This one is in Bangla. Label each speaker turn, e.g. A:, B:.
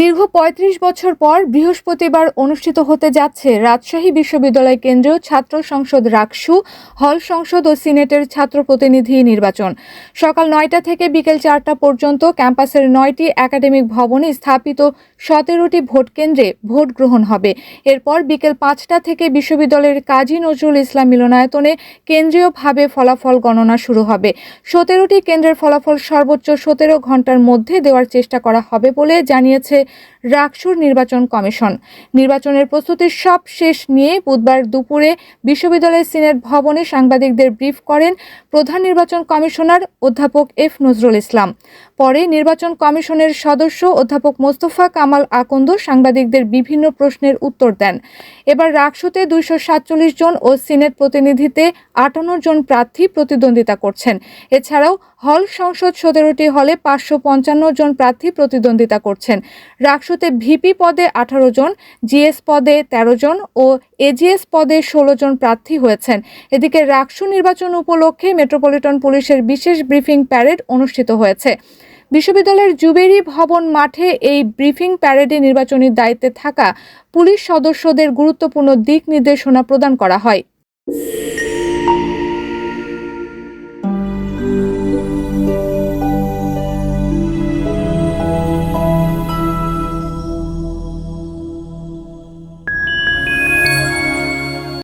A: দীর্ঘ ৩৫ বছর পর বৃহস্পতিবার অনুষ্ঠিত হতে যাচ্ছে রাজশাহী বিশ্ববিদ্যালয় কেন্দ্রীয় ছাত্র সংসদ রাকসু, হল সংসদ ও সিনেটের ছাত্র প্রতিনিধি নির্বাচন। সকাল নয়টা থেকে বিকেল চারটা পর্যন্ত ক্যাম্পাসের নয়টি একাডেমিক ভবনে স্থাপিত সতেরোটি ভোট কেন্দ্রে ভোট গ্রহণ হবে। এরপর বিকেল পাঁচটা থেকে বিশ্ববিদ্যালয়ের কাজী নজরুল ইসলাম মিলনায়তনে কেন্দ্রীয়ভাবে ফলাফল গণনা শুরু হবে। সতেরোটি কেন্দ্রের ফলাফল সর্বোচ্চ সতেরো ঘণ্টার মধ্যে দেওয়ার চেষ্টা করা হবে বলে জানিয়েছে রাকসুর নির্বাচন কমিশন। নির্বাচনের প্রস্তুতির সব শেষ নিয়ে বুধবার দুপুরে বিশ্ববিদ্যালয়ের সিনেট ভবনে সাংবাদিকদের ব্রিফ করেন প্রধান নির্বাচন কমিশনার অধ্যাপক এফ নজরুল ইসলাম। পরে নির্বাচন কমিশনের সদস্য অধ্যাপক মোস্তফা কামাল আকন্দ সাংবাদিকদের বিভিন্ন প্রশ্নের উত্তর দেন। এবার রাকসুতে দুইশো সাতচল্লিশ জন ও সিনেট প্রতিনিধিতে আটান্ন জন প্রার্থী প্রতিদ্বন্দ্বিতা করছেন। এছাড়াও হল সংসদ সতেরোটি হলে পাঁচশো পঞ্চান্ন জন প্রার্থী প্রতিদ্বন্দ্বিতা করছেন। রাকসুতে ভিপি পদে আঠারো জন, জিএস পদে ১৩ জন ও এজিএস পদে ষোলো জন প্রার্থী হয়েছেন। এদিকে রাকসু নির্বাচন উপলক্ষে মেট্রোপলিটন পুলিশের বিশেষ ব্রিফিং প্যারেড অনুষ্ঠিত হয়েছে। বিশ্ববিদ্যালয়ের জুবেরি ভবন মাঠে এই ব্রিফিং প্যারেডে নির্বাচনী দায়িত্বে থাকা পুলিশ সদস্যদের গুরুত্বপূর্ণ দিক নির্দেশনা প্রদান করা হয়।